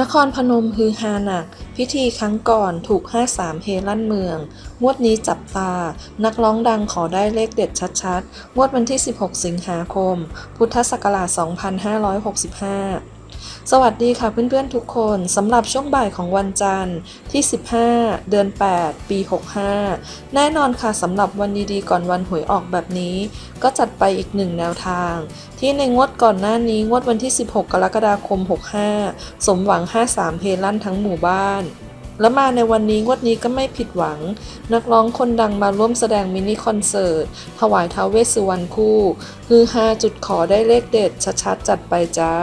นครพนมฮือฮาหนัก พิธีครั้งก่อนถูก 53 เฮลั่นเมือง งวดนี้จับตา นักร้องดังขอได้เลขเด็ดชัดๆ งวดวันที่ 16 สิงหาคม พุทธศักราช 2565 สวัสดีค่ะเพื่อนๆทุกคนสำหรับช่วงบ่ายของวันจันทร์ที่ 15 เดือน 8 ปี 65 แน่นอนค่ะสำหรับวันดีๆก่อนวันหวยออกแบบนี้ ก็จัดไปอีกหนึ่งแนวทาง ที่ในงวดก่อนหน้านี้งวดวันที่ 16 กรกฎาคม 65 สมหวัง 53 เพลั่นทั้งหมู่บ้านแล้วมาในวันนี้งวดนี้ก็ไม่ผิดหวัง นักร้องคนดังมาร่วมแสดงมินิคอนเสิร์ต ถวายท้าวเวสสุวรรณคู่ฮือฮาจุดขอได้เลขเด็ดชัดๆจัดไปจ้า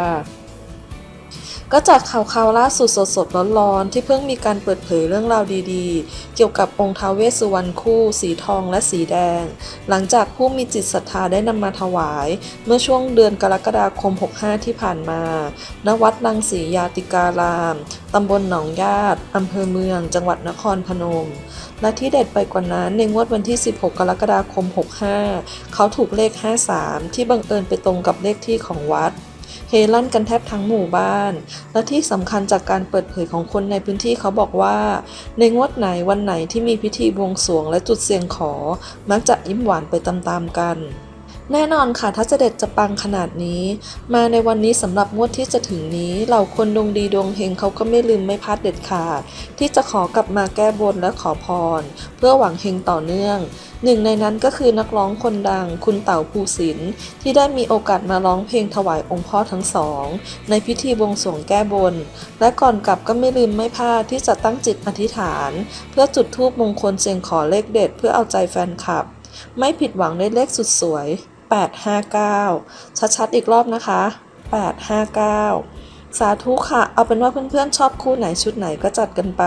ก็จากข่าวข่าวล่าสุดสดๆร้อนๆ ที่เพิ่งมีการเปิดเผยเรื่องราวดีๆ เกี่ยวกับองค์ท้าวเวสสุวรรณคู่ สีทองและสีแดง หลังจากผู้มีจิตศรัทธาได้นำมาถวาย เมื่อช่วงเดือนกรกฎาคม 65 ที่ผ่านมา ณ วัดลังสียาติการาม ตำบลหนองญาติอำเภอเมือง จังหวัดนครพนม และที่เด็ดไปกว่านั้นในงวดวันที่ 16 กรกฎาคม 65 เขาถูกเลข 53 ที่บังเอิญไปตรงกับเลขที่ของวัด เฮลั่นกันแทบทั้งหมู่บ้าน และที่สำคัญจากการเปิดเผยของคนในพื้นที่เขาบอกว่า ในงวดไหนวันไหนที่มีพิธีบวงสรวงและจุดเสียงขอ มักจะยิ้มหวานไปตามๆกัน แน่นอนค่ะถ้าจะเด็ดจะปังขนาดนี้ มาในวันนี้สำหรับงวดที่จะถึงนี้เหล่าคนดวงดีดวงเฮงเขาก็ไม่ลืมไม่พลาดเด็ดขาดที่จะขอกลับมาแก้บนและขอพร เพื่อหวังเฮงต่อเนื่อง หนึ่งในนั้นก็คือนักร้องคนดังคุณเต่าภูสินทร์ที่ได้มีโอกาสมาร้องเพลงถวายองค์พ่อทั้งสอง ในพิธีบวงสรวงแก้บน และก่อนกลับก็ไม่ลืมไม่พลาดที่จะตั้งจิตอธิษฐาน เพื่อจุดธูปมงคลเสียงขอเลขเด็ดเพื่อเอาใจแฟนคลับ ไม่ผิดหวังได้เลขสุดสวย 859 ชัดๆ อีกรอบนะคะ 859 สาธุค่ะ เอาเป็นว่าเพื่อนๆชอบคู่ไหนชุดไหนก็จัดกันไป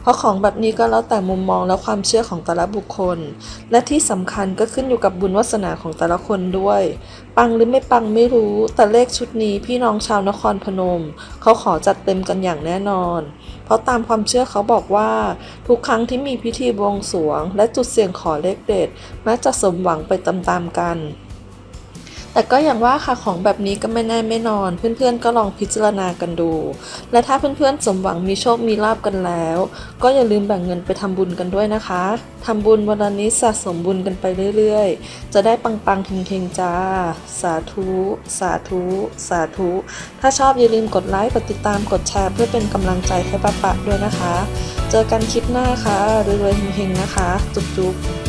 เพราะของแบบนี้ก็แล้วแต่มุมมองและความเชื่อของแต่ละบุคคล และที่สำคัญก็ขึ้นอยู่กับบุญวาสนาของแต่ละคนด้วย ปังหรือไม่ปังไม่รู้ แต่เลขชุดนี้พี่น้องชาวนครพนม เขาขอจัดเต็มกันอย่างแน่นอนเพราะตามความเชื่อเขาบอกว่า ทุกครั้งที่มีพิธีบวงสรวง และจุดเสี่ยงขอเลขเด็ดมักจะสมหวังไปตามๆกัน แต่ก็อย่างว่าค่ะของแบบนี้ก็ไม่แน่ไม่นอน เพื่อนๆก็ลองพิจารณากันดู และถ้าเพื่อนๆสมหวังมีโชคมีลาบกันแล้ว ก็อย่าลืมแบ่งเงินไปทำบุญกันด้วยนะคะทำบุญวันนิดสะสมบุญกันไปเรื่อยๆ จะได้ปังๆเฮงๆจ้า สาธุ สาธุ สาธุ ถ้าชอบอย่าลืมกดไลค์กดติดตามกดแชร์เพื่อเป็นกำลังใจให้ป้าปะด้วยนะคะ เจอกันคลิปหน้าค่ะรวยๆเฮงๆนะคะ จุ๊บๆ